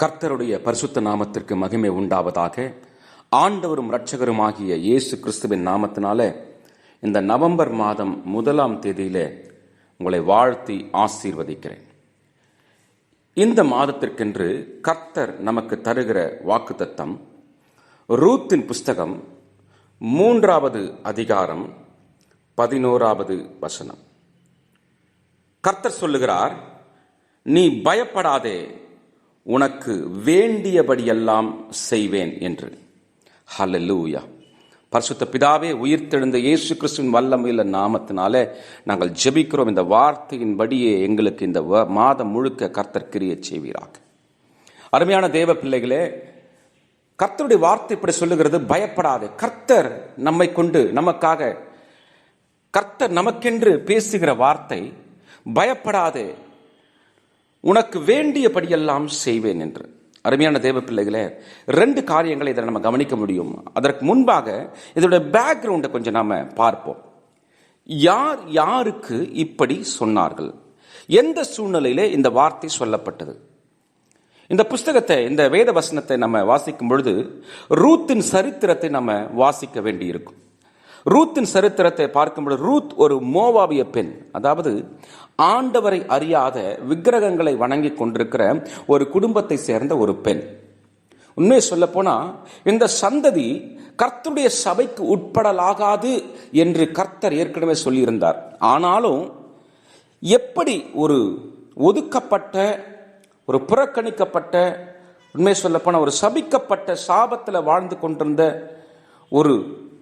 கர்த்தருடைய பரிசுத்த நாமத்திற்கு மகிமை உண்டாவதாக. ஆண்டவரும் இரட்சகருமாகிய இயேசு கிறிஸ்துவின் நாமத்தினால இந்த நவம்பர் மாதம் முதலாம் தேதியில உங்களை வாழ்த்தி ஆசீர்வதிக்கிறேன். இந்த மாதத்திற்கென்று கர்த்தர் நமக்கு தருகிற வாக்குத்தத்தம் ரூத்தின் புஸ்தகம் மூன்றாவது அதிகாரம் பதினோராவது வசனம். கர்த்தர் சொல்லுகிறார் நீ பயப்படாதே உனக்கு வேண்டியபடியெல்லாம் செய்வேன் என்று. ஹலலூயா பரிசுத்த பிதாவே உயிர்த்தெழுந்த இயேசு கிறிஸ்துவின் வல்லமையில நாமத்தினாலே நாங்கள் ஜெபிக்கிறோம் இந்த வார்த்தையின்படியே எங்களுக்கு இந்த வ- மாதம் முழுக்க கர்த்தர் கிரிய செய்வீராக. அருமையான தேவ பிள்ளைகளே கர்த்தருடைய வார்த்தை இப்படி சொல்லுகிறது பயப்படாது. கர்த்தர் நம்மை கொண்டு நமக்காக கர்த்தர் நமக்கென்று பேசுகிற வார்த்தை பயப்படாது. உனக்கு வேண்டியபடியெல்லாம் செய்வேன் என்று. அருமையான தேவ பிள்ளைகளே ரெண்டு காரியங்களை இதில் நம்ம கவனிக்க முடியும். அதற்கு முன்பாக இதோட பேக்ரவுண்டை கொஞ்சம் நாம் பார்ப்போம். யார் யாருக்கு இப்படி சொன்னார்கள்? எந்த சூழ்நிலையிலே இந்த வார்த்தை சொல்லப்பட்டது? இந்த புஸ்தகத்தை இந்த வேத வசனத்தை நம்ம வாசிக்கும் பொழுது ரூத்தின் சரித்திரத்தை நம்ம வாசிக்க வேண்டியிருக்கும். ரூத்தின் சரித்திரத்தை பார்க்கும் பொழுது ரூத் ஒரு மோவாவிய பெண். அதாவது ஆண்டவரை அறியாத விக்கிரகங்களை வணங்கி கொண்டிருக்கிற ஒரு குடும்பத்தை சேர்ந்த ஒரு பெண். உண்மையை சொல்ல போனா இந்த சந்ததி கர்த்தருடைய சபைக்கு உட்படலாகாது என்று கர்த்தர் ஏற்கனவே சொல்லியிருந்தார். ஆனாலும் எப்படி ஒரு ஒதுக்கப்பட்ட ஒரு புறக்கணிக்கப்பட்ட உண்மை சொல்லப்போன ஒரு சபிக்கப்பட்ட சாபத்தில் வாழ்ந்து கொண்டிருந்த ஒரு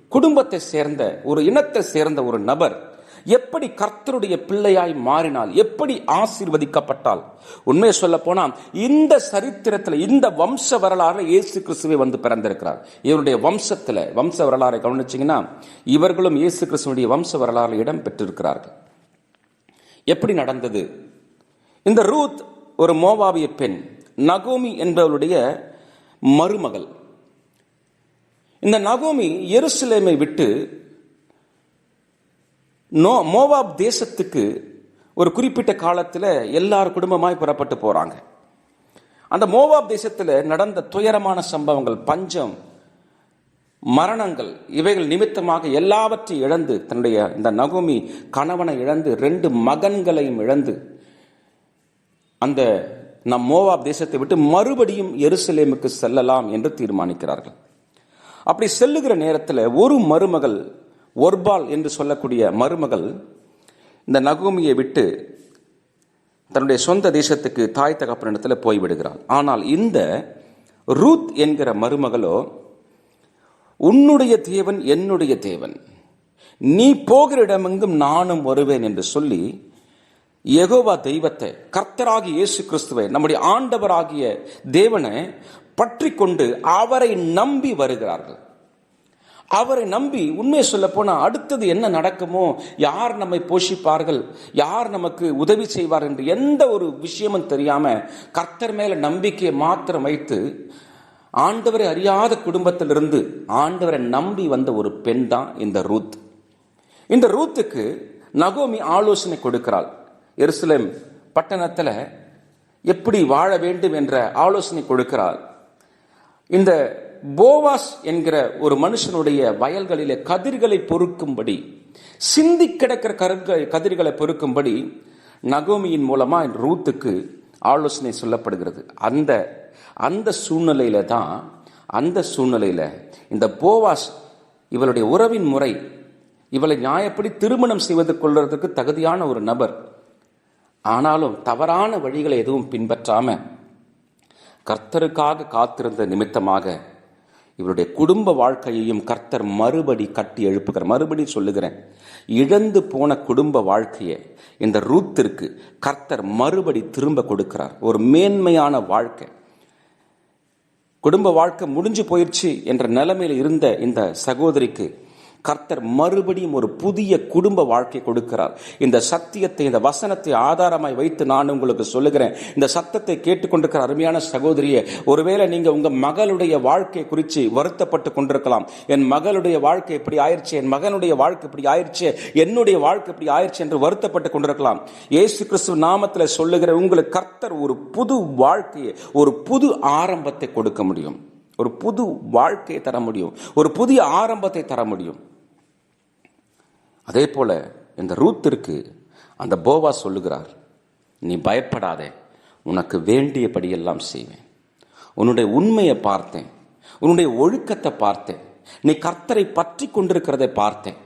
குடும்பத்தை சேர்ந்த ஒரு இனத்தை சேர்ந்த ஒரு நபர் எப்படி கர்த்தருடைய பிள்ளையாய் மாறினால் எப்படி ஆசீர்வதிக்கப்பட்டால்? உண்மையை சொல்ல போனால் இந்த சரித்திரத்தில் இந்த வம்ச வரலாறு இயேசு கிறிஸ்துவே வந்து பிறந்திருக்கிறார். இவருடைய வம்சத்தில் வம்ச வரலாறை கவனிச்சிங்கன்னா இவர்களும் இயேசு கிறிஸ்துவனுடைய வம்ச வரலாறு இடம் பெற்றிருக்கிறார்கள். எப்படி நடந்தது? இந்த ரூத் ஒரு மோவாவிய பெண் நகோமி என்பவருடைய மருமகள் இந்த நகோமி எருசலேமை விட்டு நோ மோவாப் தேசத்துக்கு ஒரு குறிப்பிட்ட காலத்தில் எல்லார் குடும்பமாய் புறப்பட்டு போகிறாங்க அந்த மோவாப் தேசத்தில் நடந்த துயரமான சம்பவங்கள் பஞ்சம் மரணங்கள் இவைகள் நிமித்தமாக எல்லாவற்றையும் இழந்து தன்னுடைய இந்த நகோமி கணவனை இழந்து ரெண்டு மகன்களையும் இழந்து அந்த நம் மோவாப் தேசத்தை விட்டு மறுபடியும் எருசலேமுக்கு செல்லலாம் என்று தீர்மானிக்கிறார்கள். அப்படி செல்லுகிற நேரத்தில் ஒரு மருமகள் ஒர்பால் என்று சொல்லக்கூடிய மருமகள் இந்த நகோமியை விட்டு தன்னுடைய சொந்த தேசத்துக்கு தாய் தகப்பனிடத்தில் போய்விடுகிறாள். ஆனால் இந்த ரூத் என்கிற மருமகளோ உன்னுடைய தேவன் என்னுடைய தேவன். நீ போகிற இடமெங்கும் நானும் வருவேன் என்று சொல்லி எகோவா தெய்வத்தை கர்த்தராகிய இயேசு கிறிஸ்துவை நம்முடைய ஆண்டவராகிய தேவனை பற்றி கொண்டு அவரை நம்பி வருகிறார்கள். அவரை நம்பி உண்மையை சொல்ல போனால் அடுத்தது என்ன நடக்குமோ யார் நம்மை போஷிப்பார்கள் யார் நமக்கு உதவி செய்வார் என்று எந்த ஒரு விஷயமும் தெரியாமல் கர்த்தர் மேலே நம்பிக்கையை மாத்திரம் வைத்து ஆண்டவரை அறியாத குடும்பத்திலிருந்து ஆண்டவரை நம்பி வந்த ஒரு பெண் தான் இந்த ரூத். இந்த ரூத்துக்கு நகோமி ஆலோசனை கொடுக்கிறாள். எருசலேம் பட்டணத்தில் எப்படி வாழ வேண்டும் என்ற ஆலோசனை கொடுக்கிறாள். இந்த போவாஸ் என்கிற ஒரு மனுஷனுடைய வயல்களிலே கதிர்களை பொறுக்கும்படி சிந்தி கிடக்கிற கருங்கள் கதிர்களை பொறுக்கும்படி நகோமியின் மூலமா ரூத்துக்கு ஆலோசனை சொல்லப்படுகிறது. அந்த அந்த சூழ்நிலையில தான் அந்த சூழ்நிலையில இந்த போவாஸ் இவளுடைய உறவின் முறை இவளை நியாயப்படி திருமணம் செய்வது கொள்வதற்கு தகுதியான ஒரு நபர். ஆனாலும் தவறான வழிகளை எதுவும் பின்பற்றாமல் கர்த்தருக்காக காத்திருந்த நிமித்தமாக இவருடைய குடும்ப வாழ்க்கையையும் கர்த்தர் மறுபடி கட்டி எழுப்புகிற மறுபடி சொல்லுகிறேன். இழந்து போன குடும்ப வாழ்க்கையை இந்த ரூத்திற்கு கர்த்தர் மறுபடி திரும்ப கொடுக்கிறார். ஒரு மேன்மையான வாழ்க்கை. குடும்ப வாழ்க்கை முடிஞ்சு போயிடுச்சு என்ற நிலைமையில் இருந்த இந்த சகோதரிக்கு கர்த்தர் மறுபடியும் ஒரு புதிய குடும்ப வாழ்க்கை கொடுக்கிறார். இந்த சத்தியத்தை இந்த வசனத்தை ஆதாரமாய் வைத்து நான் உங்களுக்கு சொல்லுகிறேன். இந்த சத்தத்தை கேட்டுக்கொண்டிருக்கிற அருமையான சகோதரியை ஒருவேளை நீங்க உங்க மகளுடைய வாழ்க்கை குறித்து வருத்தப்பட்டு கொண்டிருக்கலாம். என் மகளுடைய வாழ்க்கை இப்படி ஆயிடுச்சு என் மகனுடைய வாழ்க்கை இப்படி ஆயிடுச்சு என்னுடைய வாழ்க்கை இப்படி ஆயிடுச்சு என்று வருத்தப்பட்டு கொண்டிருக்கலாம். ஏசு கிறிஸ்துவ நாமத்தில் சொல்லுகிற உங்களுக்கு கர்த்தர் ஒரு புது வாழ்க்கையை ஒரு புது ஆரம்பத்தை கொடுக்க முடியும். ஒரு புது வாழ்க்கையை தர முடியும். ஒரு புதிய ஆரம்பத்தை தர முடியும். அதே போல இந்த ரூத்திற்கு அந்த போவா சொல்லுகிறார் நீ பயப்படாதே உனக்கு வேண்டியபடியெல்லாம் செய்வேன். உன்னுடைய உண்மையை பார்த்தேன். உன்னுடைய ஒழுக்கத்தை பார்த்தேன். நீ கர்த்தரை பற்றி கொண்டிருக்கிறதை பார்த்தேன்.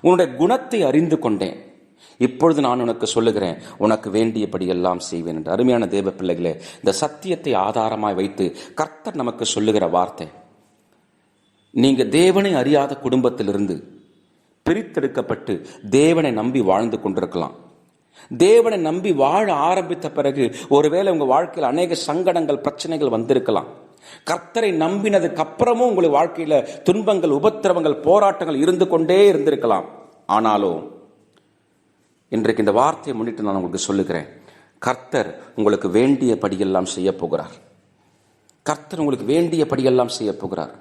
உன்னுடைய குணத்தை அறிந்து கொண்டேன். இப்பொழுது நான் உனக்கு சொல்லுகிறேன் உனக்கு வேண்டியபடி எல்லாம் செய்வேன் என்று. அருமையான தேவ பிள்ளைகளே இந்த சத்தியத்தை ஆதாரமாய் வைத்து கர்த்தர் நமக்கு சொல்லுகிற வார்த்தை. நீங்க தேவனை அறியாத குடும்பத்திலிருந்து பிரித்தெடுக்கப்பட்டு தேவனை நம்பி வாழ்ந்து கொண்டிருக்கலாம். தேவனை நம்பி வாழ ஆரம்பித்த பிறகு ஒருவேளை உங்கள் வாழ்க்கையில் அநேக சங்கடங்கள் பிரச்சனைகள் வந்திருக்கலாம். கர்த்தரை நம்பினதுக்கு அப்புறமும் உங்களுடைய வாழ்க்கையில் துன்பங்கள் உபத்திரவங்கள் போராட்டங்கள் இருந்து கொண்டே இருந்திருக்கலாம். ஆனாலும் இன்றைக்கு இந்த வார்த்தையை முன்னிட்டு நான் உங்களுக்கு சொல்லுகிறேன். கர்த்தர் உங்களுக்கு வேண்டியபடியெல்லாம் செய்ய போகிறார். கர்த்தர் உங்களுக்கு வேண்டியபடியெல்லாம் செய்ய போகிறார்.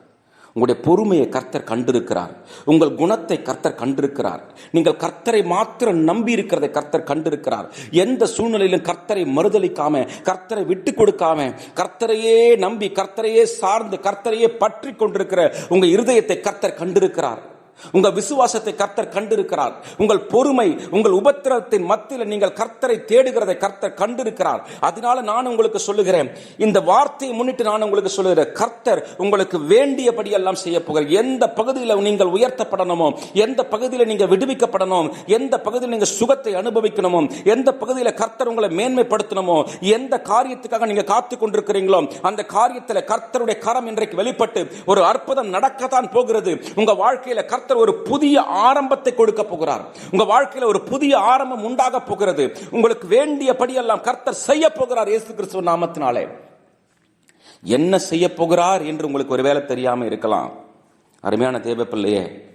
உங்களுடைய பொறுமையை கர்த்தர் கண்டிருக்கிறார். உங்கள் குணத்தை கர்த்தர் கண்டிருக்கிறார். நீங்கள் கர்த்தரை மாத்திரம் நம்பி இருக்கிறதை கர்த்தர் கண்டிருக்கிறார். எந்த சூழ்நிலையிலும் கர்த்தரை மறுதளிக்காம கர்த்தரை விட்டு கொடுக்காம கர்த்தரையே நம்பி கர்த்தரையே சார்ந்து கர்த்தரையே பற்றி கொண்டிருக்கிற உங்கள் இருதயத்தை கர்த்தர் கண்டிருக்கிறார். உங்கள் விசுவாசத்தை கர்த்தர் கண்டிருக்கிறார். உங்கள் பொறுமை உங்கள் உபத்திரத்தின் மத்தியில் நீங்கள் கர்த்தரை தேடுகிறதை கர்த்தர் கண்டிருக்கிறார். அதனால நான் உங்களுக்கு சொல்லுகிறேன் இந்த வார்த்தையை முன்னிட்டு நான் உங்களுக்கு சொல்லுகிறேன் கர்த்தர் உங்களுக்கு வேண்டியபடி எல்லாம் செய்ய போகிறார். எந்த பகுதியில் நீங்கள் உயர்த்தப்படணுமோ எந்த பகுதியில் நீங்கள் விடுவிக்கப்படணும் எந்த பகுதியில் நீங்கள் சுகத்தை அனுபவிக்கணுமோ எந்த பகுதியில் கர்த்தர் உங்களை மேன்மைப்படுத்தணுமோ எந்த காரியத்துக்காக நீங்க காத்து கொண்டிருக்கிறீங்களோ அந்த காரியத்தில் கர்த்தருடைய கரம் இன்றைக்கு வெளிப்பட்டு ஒரு அற்புதம் நடக்கத்தான் போகிறது. உங்க வாழ்க்கையில கர்த்தர் ஒரு புதிய ஆரம்பத்தை கொடுக்க போகிறார். உங்க வாழ்க்கையில ஒரு புதிய ஆரம்பம் உண்டாக போகிறது. உங்களுக்கு வேண்டியபடி எல்லாம் கர்த்தர் செய்ய போகிறார் இயேசு கிறிஸ்துவ நாமத்தினாலே. என்ன செய்ய போகிறார் என்று உங்களுக்கு ஒருவேளை தெரியாம இருக்கலாம். அருமையான தேவ பிள்ளையே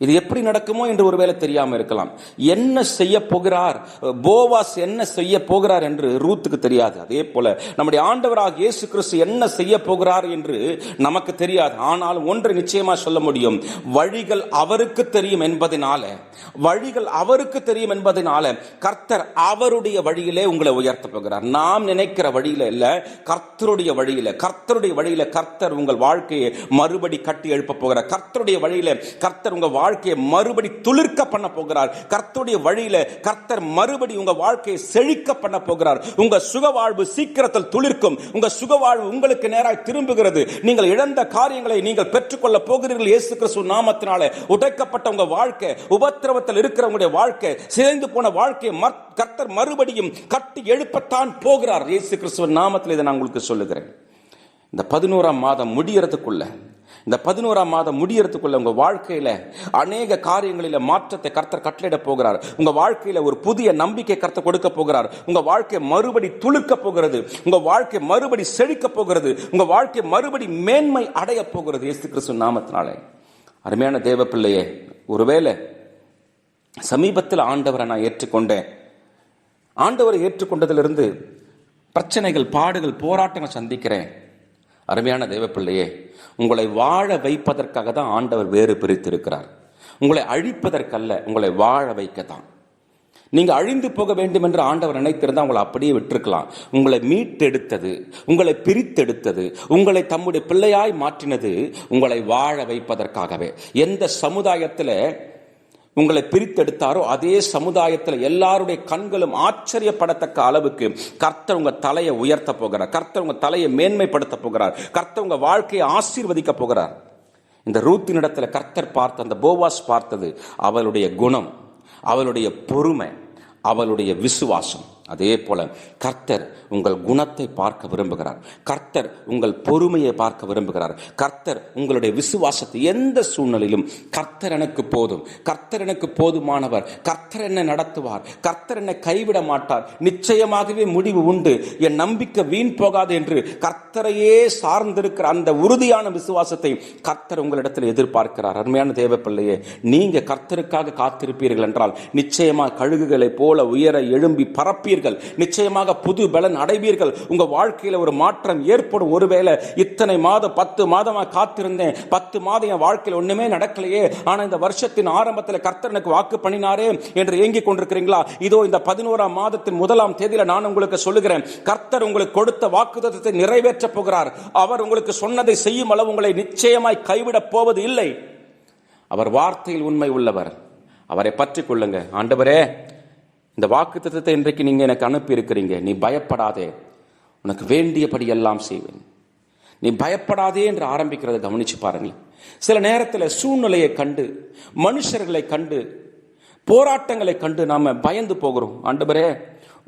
இது எப்படி நடக்குமோ என்று ஒருவேளை தெரியாமல் இருக்கலாம். என்ன செய்ய போகிறார்? போவாஸ் என்ன செய்ய போகிறார் என்று ரூத்துக்கு தெரியாது. அதே போல நம்முடைய ஆண்டவராக இயேசு கிறிஸ்து என்ன செய்ய போகிறார் என்று நமக்கு தெரியாது. ஆனால் ஒன்று நிச்சயமா சொல்ல முடியும். வழிகள் அவருக்கு தெரியும் என்பதனால வழிகள் அவருக்கு தெரியும் என்பதனால கர்த்தர் அவருடைய வழியிலே உங்களை உயர்த்த போகிறார். நாம் நினைக்கிற வழியில இல்ல கர்த்தருடைய வழியில. கர்த்தருடைய வழியில கர்த்தர் உங்கள் வாழ்க்கையை மறுபடி கட்டி எழுப்ப போகிறார். கர்த்தருடைய வழியில கர்த்தர் உங்கள் வாழ்க்கையை மறுபடி துளிர்க்க பண்ண போகிறார். கர்த்தருடைய வழியில கர்த்தர் மறுபடி உங்க வாழ்க்கையை செழிக்க பண்ண போகிறார். உங்க சுக வாழ்வு சீக்கிரத்தில் துளிர்க்கும். உங்க சுக வாழ்வு உங்களுக்கு நேராய் திரும்புகிறது. நீங்கள் இழந்த காரியங்களை நீங்கள் பெற்றுக்கொள்ள போகிறீர்கள் இயேசு கிறிஸ்து நாமத்தினால. உடைக்கப்பட்ட உங்க வாழ்க்கை உபத்திரவத்தில் இருக்கிறவங்களுடைய வாழ்க்கை சிதைந்து போன வாழ்க்கையை கர்த்தர் மறுபடியும் கட்டி எழுப்பத்தான் போகிறார். இயேசு கிறிஸ்துவ நாமத்தில் இதை நான் உங்களுக்கு சொல்லுகிறேன். இந்த பதினோராம் மாதம் முடியறதுக்குள்ள இந்த பதினோராம் மாதம் முடியறதுக்குள்ள உங்க வாழ்க்கையில அநேக காரியங்களில் மாற்றத்தை கர்த்தர் கட்டளையிட போகிறார். உங்க வாழ்க்கையில ஒரு புதிய நம்பிக்கை கர்த்தர் கொடுக்க போகிறார். உங்க வாழ்க்கை மறுபடி துளுக்க போகிறது. உங்க வாழ்க்கை மறுபடி செழிக்க போகிறது. உங்க வாழ்க்கை மறுபடி மேன்மை அடைய போகிறது இயேசு கிறிஸ்து நாமத்தினாலே. அருமையான தேவ பிள்ளையே ஒருவேளை சமீபத்தில் ஆண்டவரை நான் ஏற்றுக்கொண்டேன். ஆண்டவரை ஏற்றுக்கொண்டதிலிருந்து பிரச்சனைகள் பாடுகள் போராட்டங்கள் சந்திக்கிறேன். அருமையான தேவப்பிள்ளையே உங்களை வாழ வைப்பதற்காக தான் ஆண்டவர் வேறு பிரித்திருக்கிறார். உங்களை அழிப்பதற்கல்ல உங்களை வாழ வைக்க தான் நீங்கள் அழிந்து போக வேண்டும் என்று ஆண்டவர் நினைத்திருந்தால் உங்களை அப்படியே விட்டிருக்கலாம். உங்களை மீட்டெடுத்தது உங்களை பிரித்தெடுத்தது உங்களை தம்முடைய பிள்ளையாய் மாற்றினது உங்களை வாழ வைப்பதற்காகவே. எந்த சமுதாயத்தில் உங்களை பிரித்தெடுத்தாரோ அதே சமுதாயத்தில் எல்லாருடைய கண்களும் ஆச்சரியப்படத்தக்க அளவுக்கு கர்த்தர் உங்க தலையை உயர்த்த போகிறார். கர்த்தர் உங்க தலையை மேன்மைப்படுத்த போகிறார். கர்த்தர் உங்க வாழ்க்கையை ஆசீர்வதிக்க போகிறார். இந்த ரூத்தினிடத்தில் கர்த்தர் பார்த்த அந்த போவாஸ் பார்த்தது அவளுடைய குணம் அவளுடைய பொறுமை அவளுடைய விசுவாசம். அதே போல கர்த்தர் உங்கள் குணத்தை பார்க்க விரும்புகிறார். கர்த்தர் உங்கள் பொறுமையை பார்க்க விரும்புகிறார். கர்த்தர் உங்களுடைய விசுவாசத்தை எந்த சூழ்நிலையிலும் கர்த்தர் எனக்கு போதும். கர்த்தர் எனக்கு போதுமானவர். கர்த்தர் என்னை நடத்துவார். கர்த்தர் என்னை கைவிட மாட்டார். நிச்சயமாகவே முடிவு உண்டு. என் நம்பிக்கை வீண் போகாது என்று கர்த்தரையே சார்ந்திருக்கிற அந்த உறுதியான விசுவாசத்தை கர்த்தர் உங்களிடத்தில் எதிர்பார்க்கிறார். அருமையான தேவப்பிள்ளையே நீங்க கர்த்தருக்காக காத்திருப்பீர்கள் என்றால் நிச்சயமா கழுகுகளை போல உயர எழும்பி பரப்பீர்கள் நிச்சயமாக புது பலன் அடைவீர்கள். உங்க வாழ்க்கையில ஒரு மாற்றம் ஏற்படும். ஒருவேளை இத்தனை மாதம் பத்து மாதமா காத்திருந்தேன். பத்து மாதம் என் வாழ்க்கையில் ஒண்ணுமே நடக்கலையே. ஆனா இந்த வருஷத்தின் ஆரம்பத்தில் கர்த்தர் எனக்கு வாக்கு பண்ணினாரே என்று ஏங்கிக் கொண்டிருக்கிறீங்களா? இதோ இந்த பதினோராம் மாதத்தின் முதலாம் தேதியில நான் உங்களுக்கு சொல்லுகிறேன். கர்த்தர் உங்களுக்கு கொடுத்த வாக்குத்தத்தை நிறைவேற்ற போகிறார். அவர் உங்களுக்கு சொன்னதை செய்யும் அளவு உங்களை நிச்சயமாய் கைவிடப் போவது இல்லை. அவர் வார்த்தையில் உண்மை உள்ளவர். அவரை பற்றி கொள்ளுங்க ஆண்டவரே இந்த வாக்கு திட்டத்தை இன்றைக்கு நீங்க எனக்கு அனுப்பி இருக்கிறீங்க நீ பயப்படாதே. உனக்கு வேண்டியபடி எல்லாம் செய்வேன். நீ பயப்படாதே என்று ஆரம்பிக்கிறத கவனிச்சு பாருங்களேன் சில நேரத்தில் சூழ்நிலையை கண்டு மனுஷர்களை கண்டு போராட்டங்களை கண்டு நாம பயந்து போகிறோம். ஆண்டவரே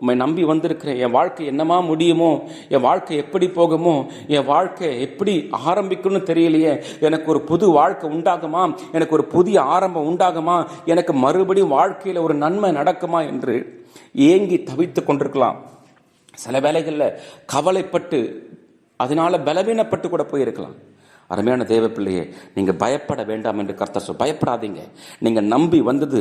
உம்மை நம்பி வந்திருக்கிறேன் என் வாழ்க்கை என்னமா முடியுமோ என் வாழ்க்கை எப்படி போகுமோ என் வாழ்க்கை எப்படி ஆரம்பிக்கும்னு தெரியலையே. எனக்கு ஒரு புது வாழ்க்கை உண்டாகுமா? எனக்கு ஒரு புதிய ஆரம்பம் உண்டாகுமா? எனக்கு மறுபடியும் வாழ்க்கையில் ஒரு நன்மை நடக்குமா என்று ஏங்கி தவித்து கொண்டிருக்கலாம். சில வேளைகளில் கவலைப்பட்டு அதனால பலவீனப்பட்டு கூட போயிருக்கலாம். அருமையான தேவப்பிள்ளையே நீங்கள் பயப்பட வேண்டாம் என்று கர்த்தர் சொல் பயப்படாதீங்க. நீங்கள் நம்பி வந்தது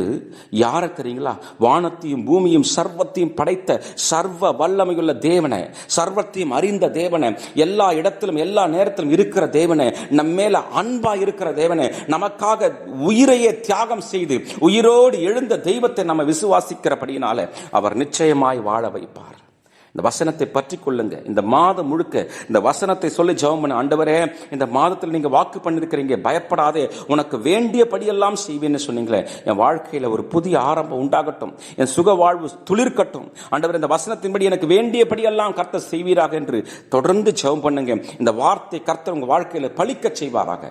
யாரை தெரியுங்களா? வானத்தையும் பூமியும் சர்வத்தையும் படைத்த சர்வ வல்லமையுள்ள தேவனை சர்வத்தையும் அறிந்த தேவனை எல்லா இடத்திலும் எல்லா நேரத்திலும் இருக்கிற தேவனை நம்ம மேல அன்பா இருக்கிற தேவனை நமக்காக உயிரையே தியாகம் செய்து உயிரோடு எழுந்த தெய்வத்தை நம்ம விசுவாசிக்கிறபடியினால அவர் நிச்சயமாய் வாழ வைப்பார். இந்த வசனத்தை பற்றி கொள்ளுங்க. இந்த மாதம் முழுக்க இந்த வசனத்தை சொல்லி ஜெபம் பண்ண ஆண்டவரே இந்த மாதத்தில் நீங்க வாக்கு பண்ணிருக்கிறீங்க பயப்படாதே உனக்கு வேண்டியபடியெல்லாம் செய்வேன்னு சொன்னீங்களே என் வாழ்க்கையில ஒரு புதிய ஆரம்பம் உண்டாகட்டும் என் சுக வாழ்வு துளிர்க்கட்டும். ஆண்டவர் இந்த வசனத்தின்படி எனக்கு வேண்டியபடியெல்லாம் கர்த்தர் செய்வீராக என்று தொடர்ந்து ஜெபம் பண்ணுங்க. இந்த வார்த்தை கர்த்தர் உங்க வாழ்க்கையில பழிக்க செய்வாராக.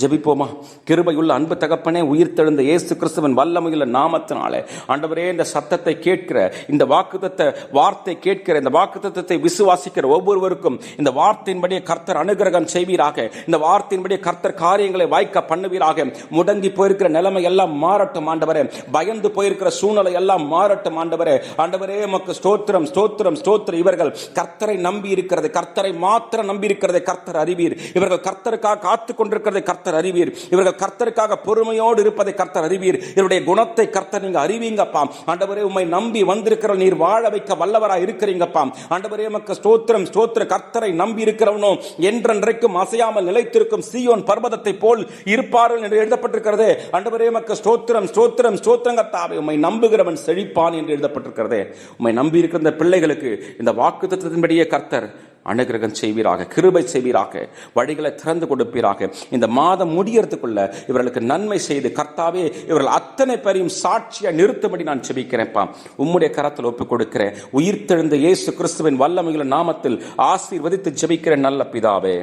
ஜெபிப்போமா? கிருபையுள்ள அன்பு தகப்பனே உயிர்த்தெழுந்த இயேசு கிறிஸ்துவன் வல்லமையுள்ள நாமத்தினாலே ஆண்டவரே இந்த சத்தத்தை கேட்கிற இந்த வாக்குத்தத்த வார்த்தை கேட்கிற இந்த வாக்குத்தத்தை விசுவாசிக்கிற ஒவ்வொருவருக்கும் இந்த வார்த்தையின்படியே கர்த்தர் அனுகிரகம் செய்வீராக இந்த வார்த்தையின்படியே கர்த்தர் காரியங்களை வாய்க்க பண்ணுவீராக முடங்கி போயிருக்கிற நிலைமை எல்லாம் மாறட்டும் ஆண்டவரே. பயந்து போயிருக்கிற சூழ்நிலை எல்லாம் மாறட்டும் ஆண்டவரே. ஆண்டவரே மக்கு ஸ்தோத்திரம் ஸ்தோத்திரம் ஸ்தோத்திரம். இவர்கள் கர்த்தரை நம்பி இருக்கிறது கர்த்தரை மாத்திரம் நம்பி இருக்கிறதை கர்த்தர் அறிவீர். இவர்கள் கர்த்தருக்காக காத்து கொண்டிருக்கிறதை கர்த்தர் அறிவீர். இவர்கள் கர்த்தருக்காக பொறுமையோடு இருப்பதை கர்த்தர் அறிவீர். இவருடைய குணத்தை கர்த்தர் நீங்க அறிவீங்கப்பா ஆண்டவரே உம்மை நம்பி வந்திருக்கிற நீர் வாழ வைக்க வல்லவராய் இருக்கிறீங்கப்பா ஆண்டவரே மக்க ஸ்தோத்திரம் ஸ்தோத்திர கர்த்தரை நம்பி இருக்கிறவனோ என்றென்றைக்கும் அசையாமல் நிலைத்திருக்கும் சீயோன் பர்வதத்தை போல் இருப்பார்கள் என்று எழுதப்பட்டிருக்கிறதே. ஆண்டவரே மக்க ஸ்தோத்திரம் ஸ்தோத்திரம் ஸ்தோத்திரங்கத்தாவே உம்மை நம்புகிறவன் செழிப்பான் என்று எழுதப்பட்டிருக்கிறதே. உம்மை நம்பி இருக்கிற பிள்ளைகளுக்கு இந்த வாக்கு தத்துவத்தின்படியே கர்த்தர் அனுகிரகம் செய்வீராக கிருபை செய்வீராக வழிகளை திறந்து கொடுப்பீராக. இந்த மாதம் முடியறதுக்குள்ள இவர்களுக்கு நன்மை செய்து கர்த்தாவே இவர்கள் அத்தனை பேரையும் சாட்சியாக நிறுத்தும்படி நான் செபிக்கிறேன்ப்பா உம்முடைய கரத்தில் ஒப்புக் கொடுக்கிறேன். உயிர்த்தெழுந்த இயேசு கிறிஸ்துவின் வல்லமையுள்ள நாமத்தில் ஆசீர்வதித்து ஜெபிக்கிறேன் நல்ல பிதாவே.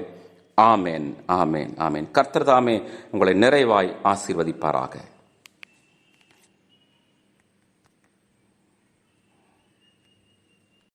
ஆமேன் ஆமேன் ஆமேன். கர்த்தர் தாமே உங்களை நிறைவாய் ஆசீர்வதிப்பாராக.